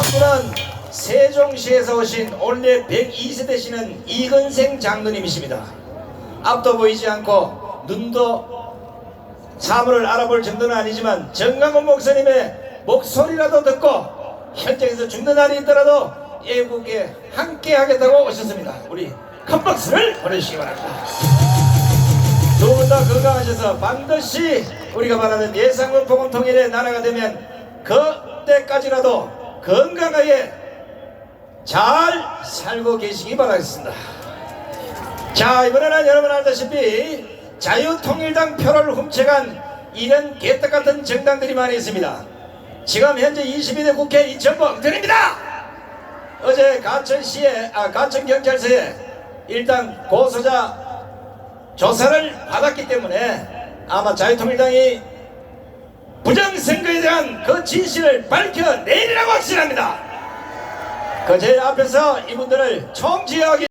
다음 분은 세종시에서 오신 올해 102세대시는 이근생 장로님이십니다. 앞도 보이지 않고 눈도 사물을 알아볼 정도는 아니지만 정강훈 목사님의 목소리라도 듣고 현장에서 죽는 날이 있더라도 애국에 함께 하겠다고 오셨습니다. 우리 큰 박수를 보내주시기 바랍니다. 두 분 다 건강하셔서 반드시 우리가 말하는 예상군 복음 통일의 나라가 되면 그때까지라도 건강하게 잘 살고 계시기 바라겠습니다. 자 이번에는 여러분 알다시피 자유통일당 표를 훔쳐간 이런 개떡 같은 정당들이 많이 있습니다. 지금 현재 22대 국회 이천봉 드립니다. 어제 가천시에 아 가천 경찰서에 일단 고소자 조사를 받았기 때문에 아마 자유통일당이 선거에 대한 그 진실을 밝혀내리라고 확신합니다. 그 제 앞에서 이분들을 총지하기